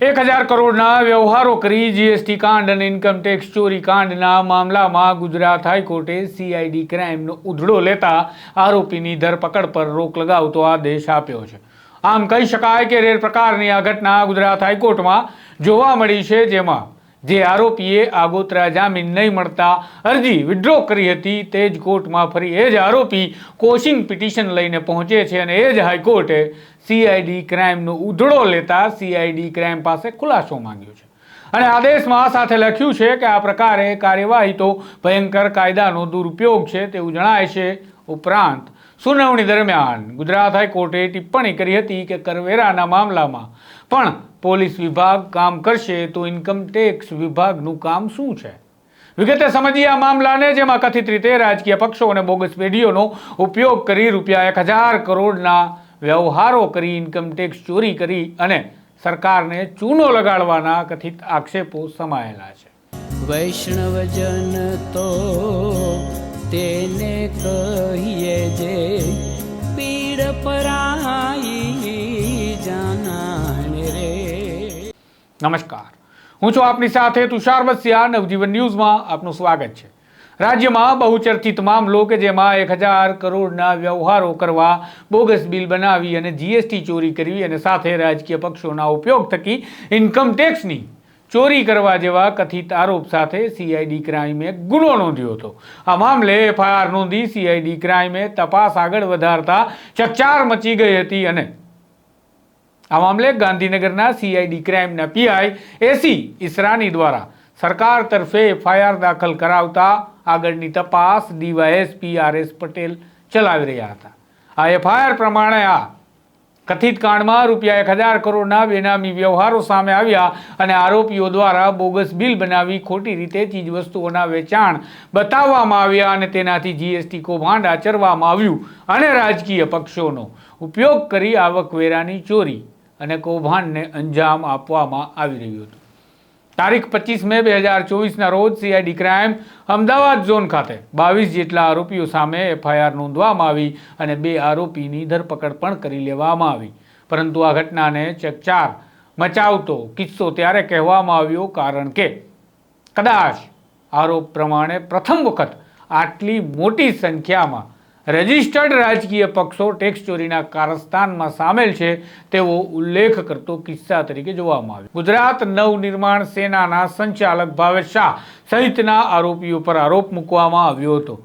એક હજાર કરોડના વ્યવહારો કરી જીએસટી કાંડ અને ઇન્કમટેક્સ ચોરી કાંડના મામલામાં ગુજરાત હાઈકોર્ટે સીઆઈડી ક્રાઇમનો ઉધડો લેતા આરોપીની ધરપકડ પર રોક લગાવતો આદેશ આપ્યો છે. આમ કહી શકાય કે રેર પ્રકારની આ ઘટના ગુજરાત હાઈકોર્ટમાં જોવા મળી છે, જેમાં જે આરોપીએ આગોતરા જામીન નહીં મળતા અરજી વિડ્રો કરી હતી, તે જ કોર્ટમાં ફરી એ જ આરોપી કોશિંગ પિટિશન લઈને પહોંચે છે અને એ જ હાઈકોર્ટે સીઆઈડી ક્રાઇમનો ઉધડો લેતા સીઆઈડી ક્રાઇમ પાસે ખુલાસો માંગ્યો છે. અને આદેશમાં સાથે લખ્યું છે કે આ પ્રકારે કાર્યવાહી તો ભયંકર કાયદાનો દુરુપયોગ છે તેવું જણાય છે. ઉપરાંત, સુનાવણી દરમિયાન ગુજરાત હાઈકોર્ટે ટિપ્પણી કરી હતી કે કરવેરાના મામલામાં પણ પોલીસ વિભાગ કામ કરશે તો ઇન્કમ ટેક્સ વિભાગનું કામ શું છે? વિગતે સમજીએ આ મામલાને, જેમાં કથિત રીતે રાજકીય પક્ષો અને બોગસ પેઢીઓનો ઉપયોગ કરી રૂપિયા એક હજાર કરોડના વ્યવહારો કરી ઇન્કમ ટેક્સ ચોરી કરી અને સરકારને ચૂનો લગાડવાના કથિત આક્ષેપો સમાયેલા છે. વૈષ્ણવજન તો તેને કહીએ જે પીડ પરાઈ જાનાને રે નમસ્કાર. હું છું આપની સાથે તુષાર વસ્યા, નવજીવન ન્યૂઝમાં આપનું સ્વાગત છે. રાજ્યમાં બહુચર્ચિત મામલો કે જેમાં એક હજાર કરોડના વ્યવહારો કરવા બોગસ બિલ બનાવી અને જીએસટી ચોરી કરવી અને સાથે રાજકીય પક્ષોના ઉપયોગ થકી ઇન્કમ ટેક્સની ચોરી કરવા જેવા કથિત આરોપ સાથે સીઆઈડી ક્રાઇમે ગુનો નોંધ્યો હતો. આ મામલે એફઆઈઆર નોંધી સીઆઈડી ક્રાઇમે તપાસ આગળ વધારતા ચકચાર મચી ગઈ હતી અને આ મામલે ગાંધીનગરના સીઆઈડી ક્રાઇમના પીઆઈ એસી ઈસરાની દ્વારા સરકાર તરફે એફઆઈઆર દાખલ કરાવતા આગળની તપાસ ડીવાયએસપી આર એસ પટેલ ચલાવી રહ્યા હતા. આ એફઆઈઆર પ્રમાણે આ કથિત કાંડમાં રૂપિયા એક હજાર કરોડના બેનામી વ્યવહારો સામે આવ્યા અને આરોપીઓ દ્વારા બોગસ બિલ બનાવી ખોટી રીતે ચીજવસ્તુઓના વેચાણ બતાવવામાં આવ્યા અને તેનાથી જીએસટી કૌભાંડ આચરવામાં આવ્યું અને રાજકીય પક્ષોનો ઉપયોગ કરી આવકવેરાની ચોરી અને કૌભાંડને અંજામ આપવામાં આવી રહ્યું હતું. તારીખ પચીસ મે બે હજાર ચોવીસના રોજ સીઆઈડી ક્રાઇમ અમદાવાદ ઝોન ખાતે બાવીસ જેટલા આરોપીઓ સામે એફઆઈઆર નોંધવામાં આવી અને બે આરોપીની ધરપકડ પણ કરી લેવામાં આવી. પરંતુ આ ઘટનાને ચકચાર મચાવતો કિસ્સો ત્યારે કહેવામાં આવ્યો કારણ કે કદાચ આરોપ પ્રમાણે પ્રથમ વખત આટલી મોટી સંખ્યામાં રજિસ્ટર્ડ રાજકીય પક્ષો ટેક્સ ચોરીના કારસ્તાનમાં સામેલ છે તેવો ઉલ્લેખ કરતો કિસ્સા તરીકે જોવામાં આવ્યો. ગુજરાત નવનિર્માણ સેનાના સંચાલક ભાવેશ શાહ સહિતના આરોપીઓ પર આરોપ મૂકવામાં આવ્યો હતો.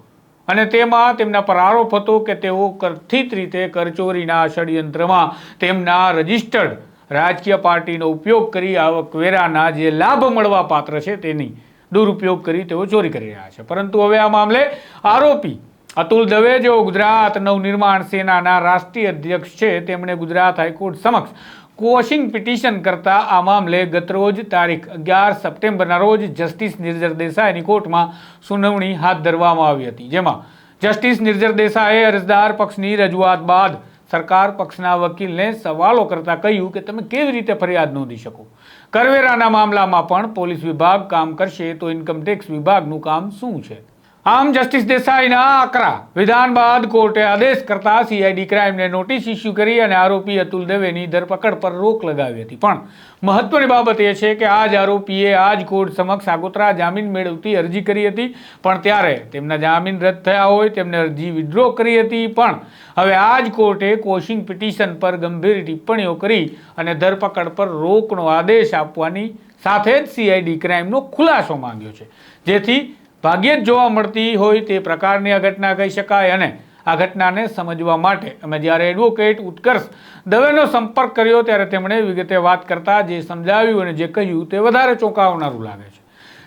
અને તેમાં તેમના પર આરોપ હતો કે તેઓ કથિત રીતે કરચોરીના ષડયંત્રમાં તેમના રજિસ્ટર્ડ રાજકીય પાર્ટીનો ઉપયોગ કરી આવકવેરાના જે લાભ મળવા પાત્ર છે તેની દુરુપયોગ કરી તેઓ ચોરી કરી રહ્યા છે. પરંતુ હવે આ મામલે આરોપી અતુલ દવે જેઓ ગુજરાત નવનિર્માણ સેનાના રાષ્ટ્રીય અધ્યક્ષ છે, તેમણે ગુજરાત હાઈકોર્ટ સમક્ષ કોશિંગ પિટિશન કરતા આ મામલે ગતરોજ તારીખ અગિયાર સપ્ટેમ્બરના રોજ જસ્ટિસ નિર્જર દેસાઈની કોર્ટમાં સુનાવણી હાથ ધરવામાં આવી હતી. જેમાં જસ્ટિસ નિર્જર દેસાઈએ અરજદાર પક્ષની રજૂઆત બાદ સરકાર પક્ષના વકીલને સવાલો કરતા કહ્યું કે તમે કેવી રીતે ફરિયાદ નોંધી શકો? કરવેરાના મામલામાં પણ પોલીસ વિભાગ કામ કરશે તો ઇન્કમટેક્સ વિભાગનું કામ શું છે? આમ જસ્ટિસ દેસાઈના આકરા. વિધાન બાદ કોર્ટે આદેશ કરતા સીઆઈડી ક્રાઇમને નોટિસ ઇસ્યુ કરી અને આરોપી અતુલ દવેની ધરપકડ પર રોક લગાવી હતી. પણ મહત્વની બાબત એ છે કે આ જ આરોપીએ આ જ કોર્ટ સમક્ષ આગોતરા જામીન મેળવતી અરજી કરી હતી. પણ ત્યારે તેમના જામીન રદ થયા હોય તેમને અરજી વિડ્રો કરી હતી. પણ હવે આ જ કોર્ટે કોશિંગ પિટિશન પર ગંભીર ટિપ્પણીઓ કરી અને ધરપકડ પર રોકનો આદેશ આપવાની સાથે જ સીઆઈડી ક્રાઇમનો ખુલાસો માંગ્યો છે. જેથી ભાગ્યે જ જોવા મળતી હોય તે પ્રકારની આ ઘટના કહી શકાય અને આ ઘટનાને સમજવા માટે અમે જ્યારે એડવોકેટ ઉત્કર્ષ દવેનો સંપર્ક કર્યો ત્યારે તેમણે વિગતે વાત કરતા જે સમજાવ્યું અને જે કહ્યું તે વધારે ચોંકાવનારું લાગે છે.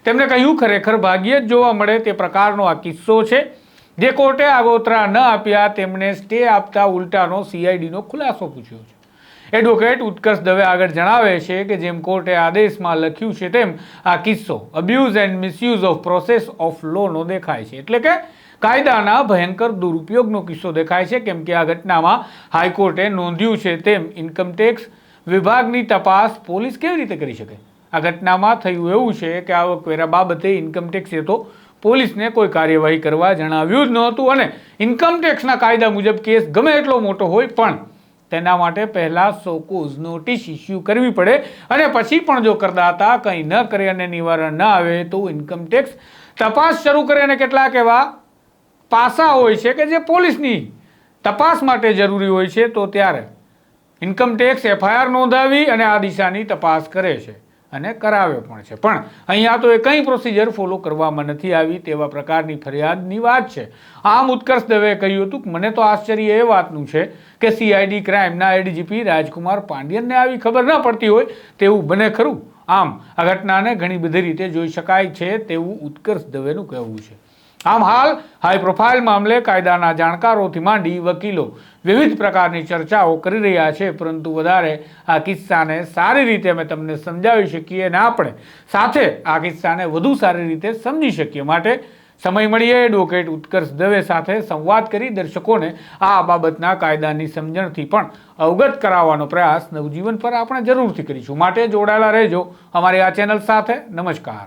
તેમણે કહ્યું, ખરેખર ભાગ્યે જ જોવા મળે તે પ્રકારનો આ કિસ્સો છે. જે કોર્ટે આગોતરા ન આપ્યા, તેમણે સ્ટે આપતા ઉલટાનો સીઆઈડીનો ખુલાસો પૂછ્યો છે. એડવોકેટ ઉત્કર્ષ દવે આગળ જણાવે છે કે જેમ કોર્ટે આદેશમાં લખ્યું છે તેમ આ કિસ્સો abuse and misuse of process of લોનો દેખાય છે. એટલે કે કાયદાના ભયંકર દુરુપયોગનો કિસ્સો દેખાય છે, કેમ કે આ ઘટનામાં હાઈકોર્ટે નોંધ્યું છે તેમ ઇન્કમટેક્સ વિભાગની તપાસ પોલીસ કેવી રીતે કરી શકે? આ ઘટનામાં થયું એવું છે કે આવકવેરા બાબતે ઇન્કમટેક્સે તો પોલીસને કોઈ કાર્યવાહી કરવા જણાવ્યું જ નહોતું અને ઇન્કમટેક્સના કાયદા મુજબ કેસ ગમે એટલો મોટો હોય પણ તેના માટે પહેલાં સોકોઝ નોટિસ ઇસ્યુ કરવી પડે અને પછી પણ જો કરદાતા કંઈ ન કરે અને નિવારણ ન આવે તો ઇન્કમટેક્સ તપાસ શરૂ કરે અને કેટલાક એવા પાસા હોય છે કે જે પોલીસની તપાસ માટે જરૂરી હોય છે તો ત્યારે ઇન્કમટેક્સ એફઆઈઆર નોંધાવી અને આ દિશાની તપાસ કરે છે. અને કરાવે પણ છે. પણ અહીંયા તો એ કંઈ પ્રોસિજર ફોલો કરવામાં નથી આવી તેવા પ્રકારની ફરિયાદની વાત છે. આમ ઉત્કર્ષ દવે કહ્યું હતું કે મને તો આશ્ચર્ય એ વાતનું છે કે સીઆઈડી ક્રાઇમના એડીજીપી રાજકુમાર પાંડ્યનને આવી ખબર ન પડતી હોય તેવું બને ખરું. આમ આ ઘટનાને ઘણી બધી રીતે જોઈ શકાય છે તેવું ઉત્કર્ષ દવેનું કહેવું છે. આમ હાલ હાઈ પ્રોફાઇલ મામલે કાયદાના જાણકારોથી માંડી વકીલો વિવિધ પ્રકારની ચર્ચાઓ કરી રહ્યા છે, પરંતુ વધારે આ કિસ્સાને સારી રીતે અમે તમને સમજાવી શકીએ અને આપણે સાથે આ કિસ્સાને વધુ સારી રીતે સમજી શકીએ. માટે સમય મળીએ. એડવોકેટ ઉત્કર્ષ દવે સાથે સંવાદ કરી દર્શકોને આ બાબતના કાયદાની સમજણથી પણ અવગત કરાવવાનો પ્રયાસ નવજીવન પર આપણે જરૂરથી કરીશું. માટે જોડાયેલા રહેજો અમારી આ ચેનલ સાથે. નમસ્કાર.